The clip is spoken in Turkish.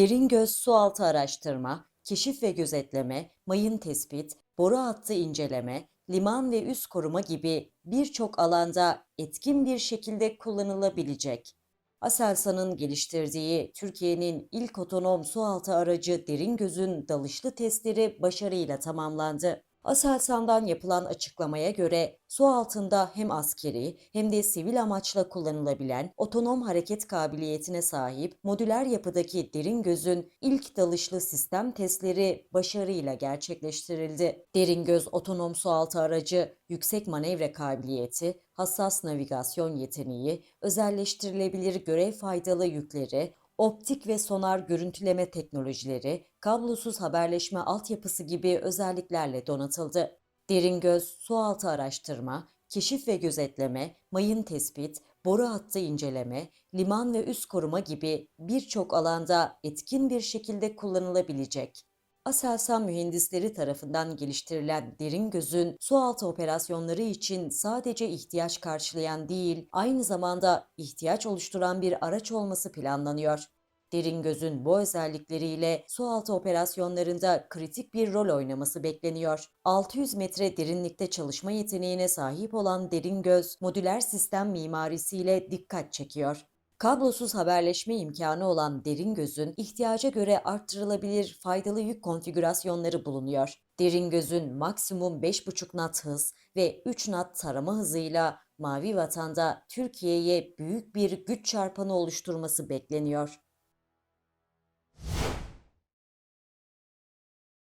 Derin göz sualtı araştırma, keşif ve gözetleme, mayın tespit, boru hattı inceleme, liman ve üst koruma gibi birçok alanda etkin bir şekilde kullanılabilecek. Aselsan'ın geliştirdiği Türkiye'nin ilk otonom sualtı aracı Derin Göz'ün dalışlı testleri başarıyla tamamlandı. Aselsan'dan yapılan açıklamaya göre su altında hem askeri hem de sivil amaçla kullanılabilen otonom hareket kabiliyetine sahip modüler yapıdaki Derin Göz'ün ilk dalışlı sistem testleri başarıyla gerçekleştirildi. Derin Göz otonom sualtı aracı yüksek manevra kabiliyeti, hassas navigasyon yeteneği, özelleştirilebilir görev faydalı yükleri, optik ve sonar görüntüleme teknolojileri, kablosuz haberleşme altyapısı gibi özelliklerle donatıldı. Derin göz, sualtı araştırma, keşif ve gözetleme, mayın tespit, boru hattı inceleme, liman ve üst koruma gibi birçok alanda etkin bir şekilde kullanılabilecek. Aselsan mühendisleri tarafından geliştirilen derin gözün sualtı operasyonları için sadece ihtiyaç karşılayan değil, aynı zamanda ihtiyaç oluşturan bir araç olması planlanıyor. Derin gözün bu özellikleriyle sualtı operasyonlarında kritik bir rol oynaması bekleniyor. 600 metre derinlikte çalışma yeteneğine sahip olan derin göz, modüler sistem mimarisiyle dikkat çekiyor. Kablosuz haberleşme imkanı olan derin gözün ihtiyaca göre arttırılabilir faydalı yük konfigürasyonları bulunuyor. Derin gözün maksimum 5,5 knot hız ve 3 knot tarama hızıyla Mavi Vatan'da Türkiye'ye büyük bir güç çarpanı oluşturması bekleniyor.